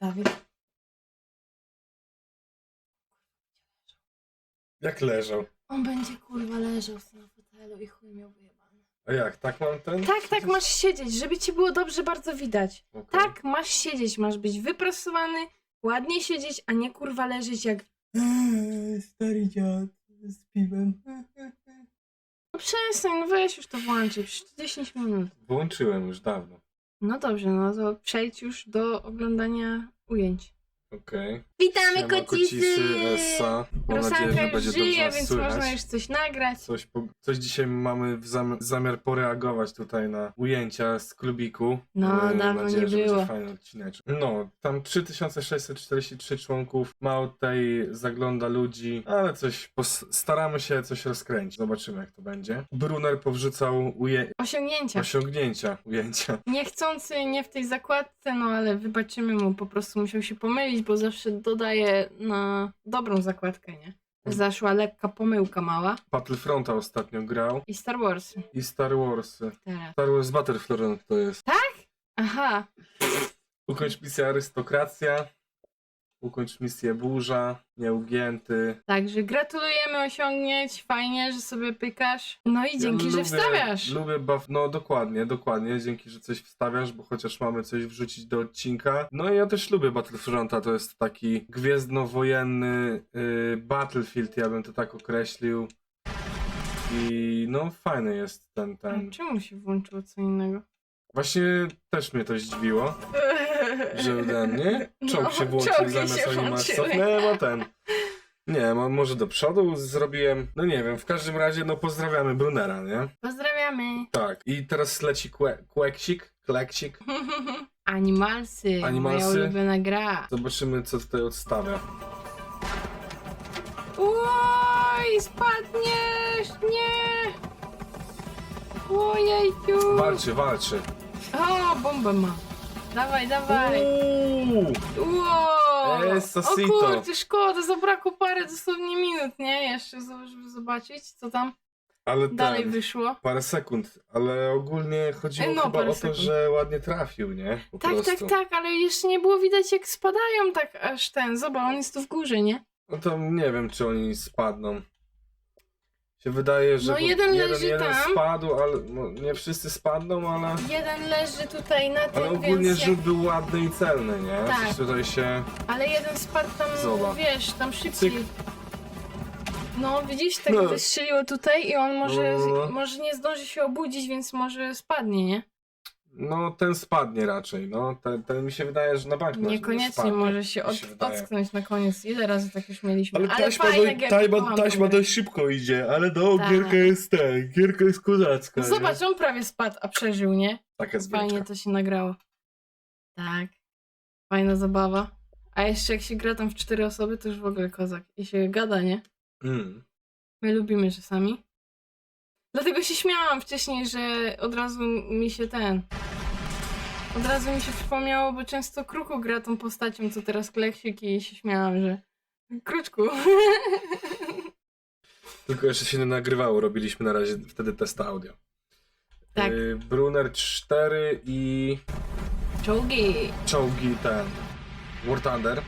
Dawid. Jak leżał? On będzie kurwa leżał na fotelu i chuj miał wyjebany. A jak, tak mam ten? Tak, tak, masz siedzieć, żeby ci było dobrze bardzo widać. Okej. Tak, masz siedzieć, masz być wyprostowany, ładnie siedzieć, a nie kurwa leżeć jak... Eee, Stary dziad z piwem. No przestań, no weź już to włączyć, przecież to 10 minut. Włączyłem już dawno. No dobrze, no to przejdź już do oglądania ujęć. Okej. Witamy Siema, kocisy! Essa. Mam Rosanka nadzieję, że już będzie żyje, dobrze nas więc słychać. można już coś nagrać. Coś, po, coś dzisiaj mamy w zam, zamiar poreagować tutaj na ujęcia z klubiku. No, Mam dawno nadzieję, nie że było. Będzie fajny odcineczek. No, tam 3643 członków, mało tutaj zagląda ludzi, ale coś, pos- staramy się coś rozkręcić. Zobaczymy jak to będzie. Brunner powrzucał uje- Osiągnięcia. osiągnięcia, ujęcia. Niechcący, nie w tej zakładce, no ale wybaczymy mu, po prostu musiał się pomylić, bo zawsze dodaje na dobrą zakładkę, nie? Zaszła lekka pomyłka mała. Battlefronta ostatnio grał I Star Wars i Star Warsy. teraz. Star Wars Battlefront to jest. Aha, Ukończ misję Arystokracja. Ukończ misję Burza. Nieugięty. także gratulujemy osiągnięć, fajnie, że sobie pykasz. No i dzięki, Ja że lubię- wstawiasz. Lubię buff. No dokładnie, dokładnie. Dzięki, że coś wstawiasz, bo chociaż mamy coś wrzucić do odcinka. No i ja też lubię Battlefronta. To jest taki gwiezdnowojenny yy, Battlefield, ja bym to tak określił. I no fajny jest ten, A ten. czemu się włączyło co innego? Właśnie też mnie to zdziwiło. Że ode mnie czołg No, się włączył czołgi zamiast się animacji. włączyły. Cofnęło ten. Nie, mo- może do przodu zrobiłem. No nie wiem, w każdym razie no pozdrawiamy Brunera, nie? Pozdrawiamy. Tak. I teraz leci kłe- kłeksik, kleksik. Animalsy, Animalsy? moja ulubiona gra. Zobaczymy co tutaj odstawia. Oj, spadniesz! Nie! Ojejciu! Walczy, walczy. O, bombę ma. Dawaj, dawaj. Uuu, Wow! O Sito. kurczę, szkoda, zabrakło parę dosłownie minut, nie? Jeszcze, żeby zobaczyć, co tam ale dalej ten, wyszło. parę sekund, ale ogólnie chodziło no, chyba parę o to, sekund. że ładnie trafił, nie? Po Tak, prostu. tak, tak, ale jeszcze nie było widać jak spadają tak aż ten. Zobacz, on jest tu w górze, nie? No to nie wiem, czy oni spadną. Się wydaje, że No jeden leży jeden tam. spadł, ale no, nie wszyscy spadną, ale, Jeden leży tutaj na tym, ale ogólnie więc jak... rzut był ładny i celny, nie? Tak. Tutaj się... Ale jeden spadł tam, Zobacz. wiesz, tam szybciej. Cyk. No, widzisz, tak No. wystrzeliło tutaj i on może, No, no, no. może nie zdąży się obudzić, więc może spadnie, nie? No ten spadnie raczej, no. Ten, ten mi się wydaje, że na bank Niekoniecznie spadnie, może się, mi od, wydaje. ocknąć na koniec. Ile razy tak już mieliśmy? Ale, taśma, fajne gierki, taśma, kocham taśma grę. dość szybko idzie, ale no, Tak. gierka jest ten, gierka jest kozacka, No nie? Zobacz, on prawie spadł, a przeżył, nie? Taka jest Fajnie to się nagrało. Tak. Fajna zabawa. A jeszcze jak się gra tam w cztery osoby, to już w ogóle kozak. I się gada, nie? Mm. My lubimy czasami. Dlatego się śmiałam wcześniej, że od razu mi się ten. Od razu mi się przypomniało, bo często Kruku gra tą postacią, co teraz Kleksik i się śmiałam, że. Kruczku. Tylko jeszcze się nie nagrywało, robiliśmy na razie wtedy test audio. Tak. Y, Brunner 4 i Czołgi. czołgi ten. War Thunder.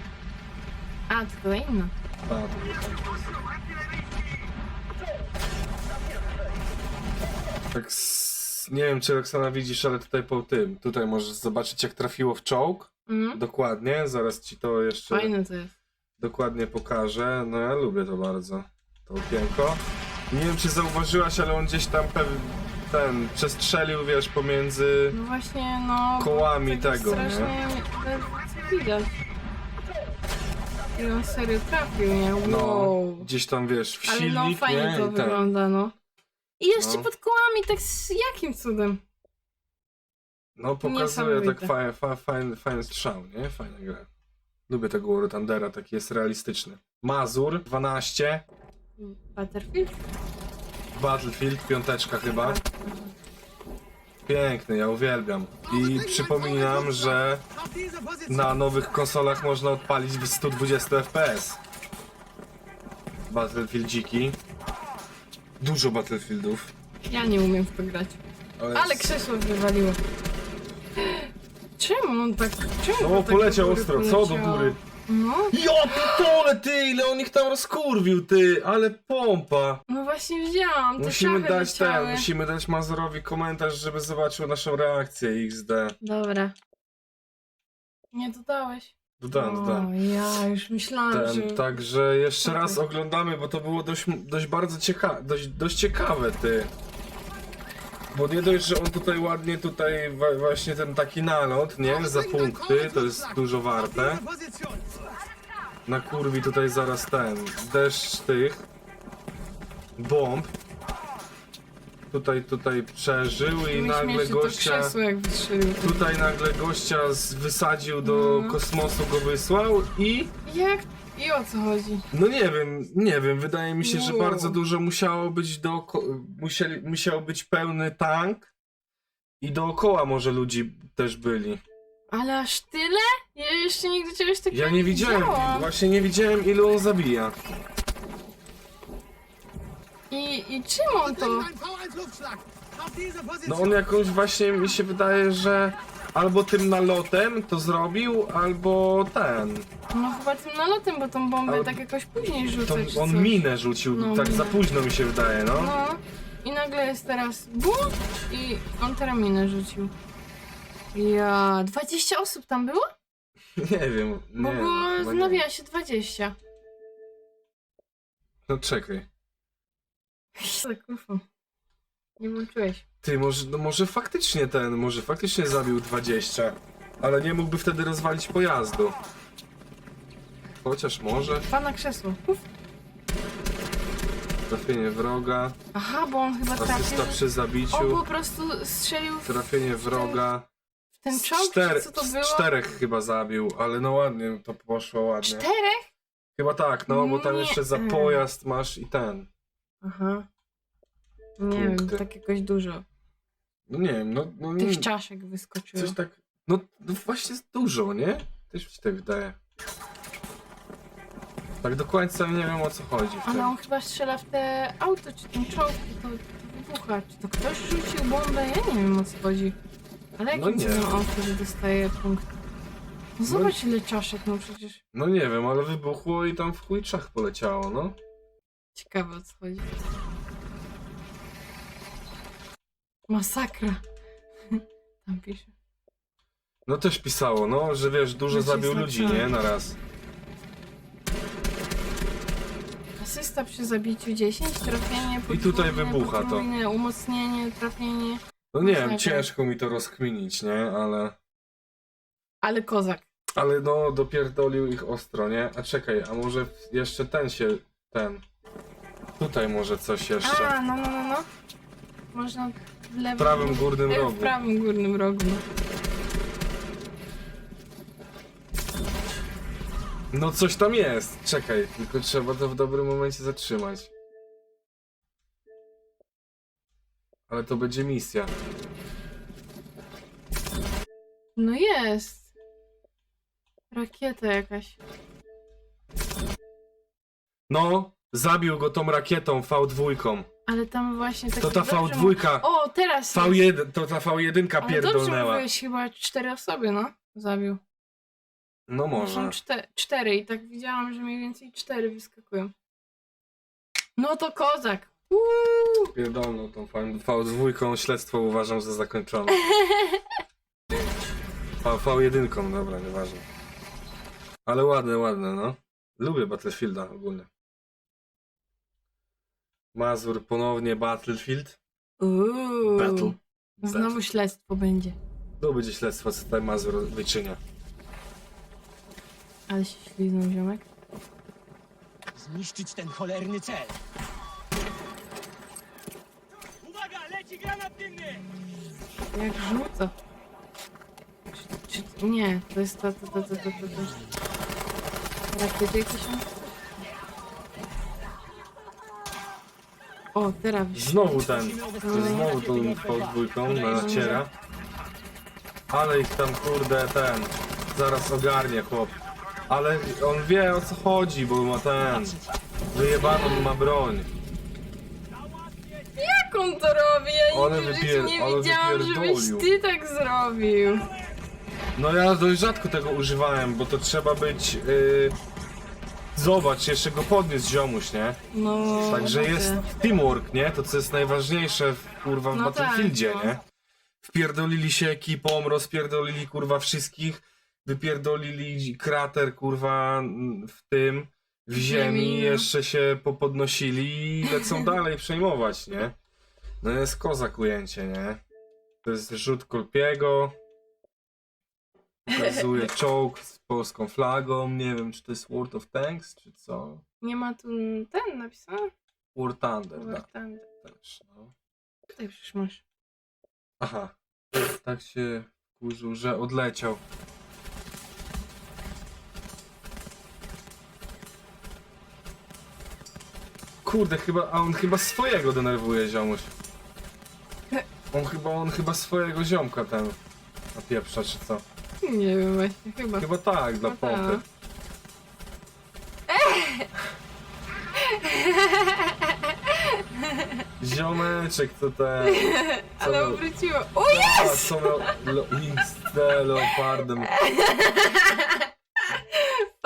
A, to kolejna. A, to był ten. Tak, s- nie wiem czy Roxana widzisz, ale tutaj po tym, tutaj możesz zobaczyć jak trafiło w czołg. Mhm. Dokładnie, zaraz ci to jeszcze Fajne to jest. dokładnie pokażę. No ja lubię to bardzo, to okienko. Nie wiem czy zauważyłaś, ale on gdzieś tam pew... ten przestrzelił, wiesz, pomiędzy... No właśnie, no. bo Kołami tak tego, nie? strasznie co widać. I on serio trafił, nie? Wow. No, gdzieś tam wiesz, w Ale silnik, no fajnie nie? to I ten. wygląda, no. I jeszcze No. pod kołami, tak z jakim cudem? No pokazuje tak fajny, fa, fajny, fajny strzał, nie? Fajna gra. Lubię tego War Thundera, taki jest realistyczny. Mazur 12, Butterfield? Battlefield, piąteczka chyba. Piękny, ja uwielbiam. I przypominam, że na nowych konsolach można odpalić w 120 FPS. Battlefield dziki. Dużo Battlefieldów. Ja nie umiem w to grać. Ale, Ale krzesło wywaliło. Czemu on tak... Czemu No to tak poleciał do góry ostro, co do poleciało? góry? No, Ja pitole ty, ile on ich tam rozkurwił ty, ale pompa. no właśnie widziałam, te Musimy szachy dać leciały. ten, musimy dać Mazurowi komentarz, żeby zobaczył naszą reakcję XD. Dobra. Nie dodałeś? Dodałem, o, dodałem. ja już myślałam, że... Ten, także jeszcze Okej. raz oglądamy, bo to było dość, dość bardzo ciekawe, dość, dość ciekawe ty. Bo nie dość, że on tutaj ładnie tutaj właśnie ten taki nalot, nie? Za punkty, to jest dużo warte. Na kurwi tutaj zaraz ten deszcz tych bomb. Tutaj, tutaj przeżył i nagle gościa. krzesło jak wystrzelił. Tutaj nagle gościa z, wysadził do No. kosmosu, go wysłał i. Jak? I o co chodzi? No nie wiem, nie wiem, wydaje mi się, że Wow. bardzo dużo musiało być do. Musieli, musiał być pełny tank i dookoła może ludzi też byli. Ale aż tyle? Ja jeszcze nigdy czegoś takiego Ja nie widziałem, widziałam. właśnie nie widziałem ilu on zabija. I, I czym on to? No on jakąś właśnie mi się wydaje, że albo tym nalotem to zrobił, albo ten. No chyba tym nalotem, bo tą bombę Ale- tak jakoś później To rzuca czy on coś. minę rzucił, No, tak za minę. późno mi się wydaje, no. No. I nagle jest teraz bum i on teraz minę rzucił. Ja, 20 osób tam było? Nie wiem, nie Bo było chyba w nie. nawiasie 20. No czekaj. Tak, ufo. Nie włączyłeś. Ty, może, no może faktycznie ten, może faktycznie zabił 20, ale nie mógłby wtedy rozwalić pojazdu. Chociaż może. Pana krzesło. Uf. Trafienie wroga, Aha, bo on chyba trafił. asysta przy On zabiciu, po prostu strzelił w trafienie wroga. w ten Z czołg, czter- czy co to z było? czterech chyba zabił, ale no ładnie, to poszło ładnie. Czterech? Chyba tak, no bo tam Nie. jeszcze za pojazd masz i ten. Aha. Nie wiem, Punkty. tak jakoś dużo. No nie wiem, no, no Tych czaszek wyskoczyło. coś tak, no, no właśnie jest dużo, nie? Też mi się tak wydaje. Tak do końca nie wiem o co chodzi w tym. Ale on chyba strzela w te auto, czy ten czołg, to, to wybucha. Czy to ktoś rzucił bombę? Ja nie wiem o co chodzi. Ale No jakim nie. cudem on wtedy dostaje punkt? No zobacz ile czaszek, no przecież. No nie wiem, ale wybuchło i tam w chuj czach poleciało, no. Ciekawe o co chodzi. Masakra. Tam pisze. No też pisało, no, że wiesz, dużo Znaczy zabił ludzi, znaczy- nie? Na raz. Asysta przy zabiciu 10, trafienie, I tutaj podwójne, wybucha to. podwójne, umocnienie, trafienie. No nie wiem, ciężko mi to rozkminić, nie? Ale... Ale kozak. Ale no, dopierdolił ich ostro, nie? A czekaj, a może jeszcze ten się, ten... Tutaj może coś jeszcze. A, no, no, no, no. Można w lewym... W prawym górnym e, rogu. W prawym górnym rogu. no. No coś tam jest, czekaj, tylko trzeba to w dobrym momencie zatrzymać. Ale to będzie misja. No jest. Rakieta jakaś. No, zabił go tą rakietą V2. Ale tam właśnie tak To ta dobrze V2, mu- O, teraz jest. V1, to ta V1 Ale dobrze pierdolnęła. mówiłeś, chyba cztery osoby, no. Zabił. No Są może. czte cztery i tak widziałam, że mniej więcej cztery wyskakują. No to kozak. Uuu. Pierdolną tą V2 śledztwo uważam za zakończone. V, V1, dobra, nieważne. Ale ładne, ładne, no. Lubię Battlefielda ogólnie. Mazur ponownie Battlefield. Uuu. Battle. Znowu śledztwo będzie. To będzie śledztwo, co tutaj Mazur wyczynia. Ale się śliznął ziomek. Zniszczyć ten cholerny cel. Uwaga, leci granat dymny! Jak rzuca. Czy, czy, nie, to jest to, to, to, to, to, to, to. Rakiety jakieś są? O, teraz. Znowu ten, znowu tą V2 na naciera. Ale ich tam kurde ten, zaraz ogarnie chłop. Ale on wie o co chodzi, bo ma ten, wyjebaną ma broń. Jak on to robi? Ja Ale nigdy w życiu wypier- nie ale widziałam, żebyś wypierdolił. ty tak zrobił. No ja dość rzadko tego używałem, bo to trzeba być... Yy... Zobacz, jeszcze go podniósł ziomuś, nie? No. Także widzę. jest teamwork, nie? To co jest najważniejsze w, kurwa w No tak, Battlefieldzie, no. nie? Wpierdolili się ekipą, rozpierdolili kurwa wszystkich, wypierdolili krater kurwa w tym, w ziemi, ziemi, no. jeszcze się popodnosili i lecą dalej przejmować, nie? No jest kozak ujęcie, nie? To jest rzut Kolpiego. Pokazuje czołg z polską flagą. Nie wiem, czy to jest World of Tanks, czy co? Nie ma tu ten napisany? War Thunder, War tak. Thunder. Też, no. Tutaj przecież masz. Aha. Tak się kurzył, że odleciał. Kurde, chyba, a on chyba swojego denerwuje ziomuś. On chyba, on chyba swojego ziomka ten napieprza, czy co? Nie wiem właśnie, chyba. Chyba tak, dla No pompy. tak. Ziomeczek to ten... co Ale miał- obróciło. O A, jest! co miał... Lo, XD leopardem.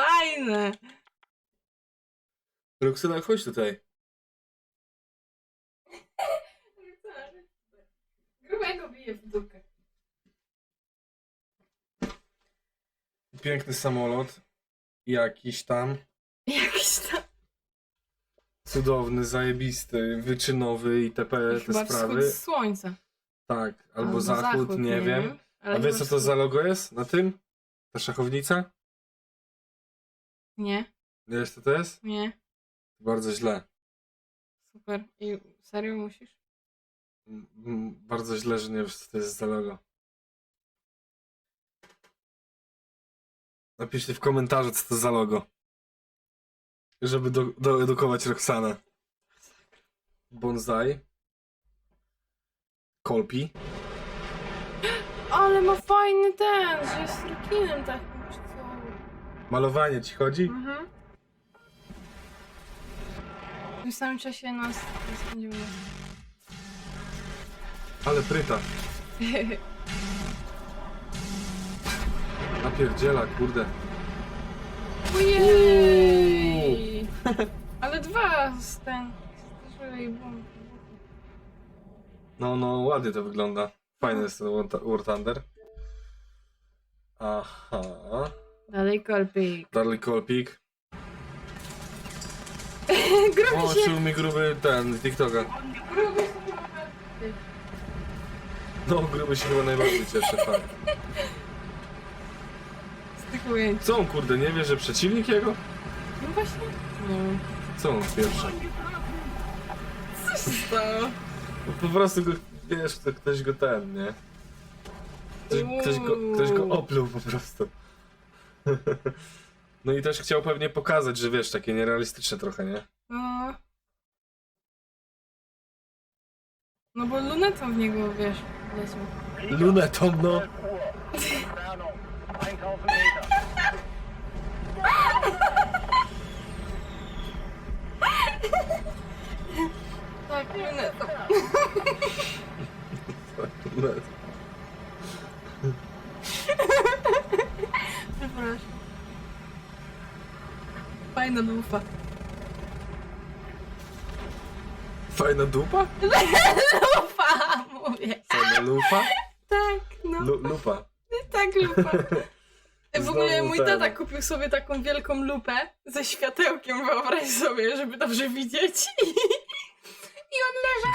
Fajne! Roxana, chodź tutaj. Grubego bije w dupę. Piękny samolot. Jakiś tam. Jakiś tam. Cudowny, zajebisty, wyczynowy i te, Chyba sprawy. wschód słońca. Tak, albo, zachód, nie, wiem. ale A wiesz chyba co to za logo jest na tym? Ta szachownica? Nie, Wiesz co to jest? nie. Bardzo źle. Super. I serio musisz? M- m- Bardzo źle, że nie wiesz co to jest za logo. Napiszcie w komentarzu co to za logo. Żeby do, doedukować Roxanę. Bonsai. Kolpi. Ale ma fajny ten, że jest rekinem takim, czy co? Malowanie ci chodzi? Mhm. W tym samym czasie nas nie spędzimy. Ale pryta. Napierdziela, kurde. Ojej! Ale dwa z ten. No, no, ładnie to wygląda. Fajny jest ten War War Thunder. Aha. Dalej kolpik. Darly Kolpik. Gruby się, Połączył mi gruby ten, TikToka. gruby się No, gruby się chyba najbardziej cieszy, fakt. ujęć. Co on, kurde, nie wie, że przeciwnik jego? No właśnie. Nie wiem. Co on pierwszy? Co się stało? No, po prostu go, wiesz, to ktoś go ten, nie? Ktoś, ktoś, go, ktoś go opluł po prostu. No i też chciał pewnie pokazać, że wiesz, takie nierealistyczne trochę, nie? No. No bo lunetą w niego, wiesz, leciał. Lunetą, no. Tak, lunetą. Lunet. Przepraszam. Fajna lufa. Fajna dupa? Lufa, mówię. Fajna lufa? Tak, no. Lu, lupa. Tak, lupa. W ogóle Znowu mój ten. tata kupił sobie taką wielką lupę ze światełkiem, wyobraź sobie, żeby dobrze widzieć.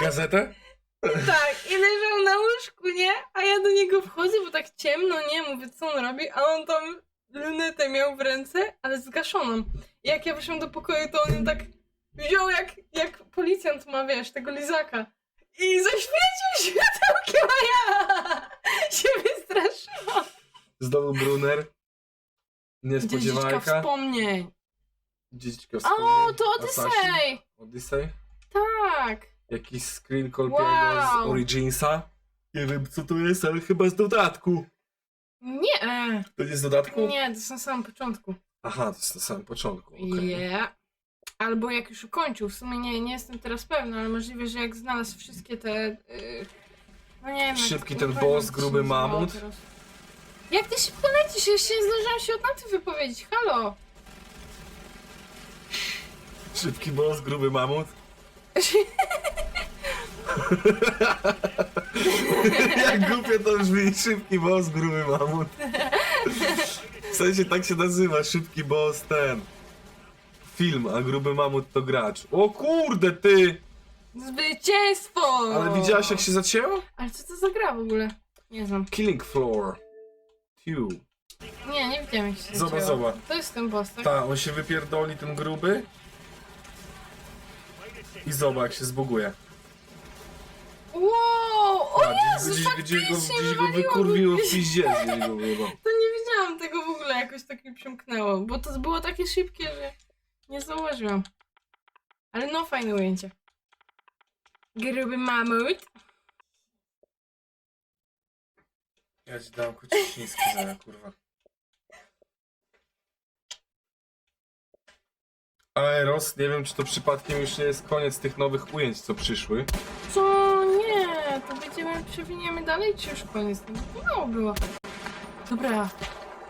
Gazetę? Tak, i leżał na łóżku, nie? A ja do niego wchodzę, bo tak ciemno, nie? Mówię, co on robi? A on tam lunetę miał w ręce, ale zgaszoną. I jak ja wyszłam do pokoju, to on ją tak wziął jak, jak policjant ma, wiesz, tego lizaka. I zaświecił światełkiem, a ja się wystraszyłam. Znowu Brunner. Niespodziewanka. wspomnień. Dziedziczka O, wspomnień. to Assassin. Odyssey! Odyssey? Tak. Jakiś screen z Wow. Originsa. Nie wiem co to jest, ale chyba z dodatku. Nie, e, To nie z dodatku? nie, to jest na samym początku. Aha, to jest na samym początku. okej. Yeah. Albo jak już ukończył, w sumie nie, nie jestem teraz pewna, ale możliwe, że jak znalazł wszystkie te... Yy, no nie wiem, jak- Szybki nie ten pamiętam, boss, jak gruby się nazywało mamut. teraz. Jak ty szybko lecisz? Jeszcze nie zdążyłam się od naty wypowiedzieć. Halo! Szybki boss, gruby mamut. Jak głupio to brzmi, szybki boss, gruby mamut. W sensie tak się nazywa, szybki boss ten. Film, a gruby mamut to gracz. O kurde ty! Zwycięstwo! Ale widziałaś jak się zacięło? Ale co to za gra w ogóle? Nie znam. Killing Floor. Two. Nie, nie widziałem jak się Zobacz, zaczęło. zobacz. To jest ten boss, tak? Ta, on się wypierdoli, ten gruby. I zobacz, jak się zbuguje. Wow! O Jezu, gdzieś, gdzieś, go, faktycznie gdzieś go wywaliło wykurwiło w gdzieś. piździe. Gdzieś go wyjebał. To nie wiedziałam tego w ogóle, jakoś tak mi przymknęło, bo to było takie szybkie, że nie zauważyłam. Ale no, fajne ujęcie. Gruby mamut. Ja ci dam kociśniski za kurwa. Aeros, nie wiem czy to przypadkiem już nie jest koniec tych nowych ujęć, co przyszły. Co? To będziemy, przewiniemy dalej, czy już koniec? No, mało było. Dobra,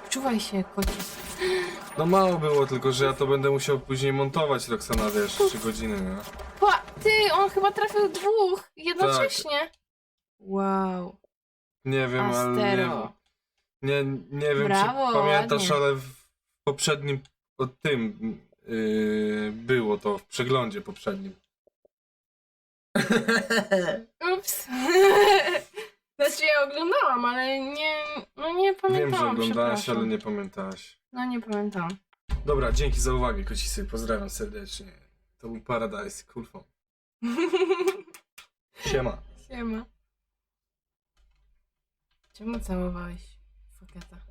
czuwaj się, kocis. No mało było, tylko że ja to będę musiał później montować Roxana, wiesz, 3 godziny, nie? Pa, ty, on chyba trafił dwóch jednocześnie. Wow, Nie wiem, ale nie, Astero. nie, nie wiem Brawo, czy pamiętasz, ładnie. ale w poprzednim, o tym yy, było to, w przeglądzie poprzednim. Ups. Znaczy ja oglądałam, ale nie, no nie pamiętałam, Wiem, że oglądałaś, ale nie pamiętałaś. No nie pamiętam. Dobra, dzięki za uwagę, kocisy. Pozdrawiam serdecznie. To był Paradise, phone. Siema. Siema. Czemu całowałeś faketa?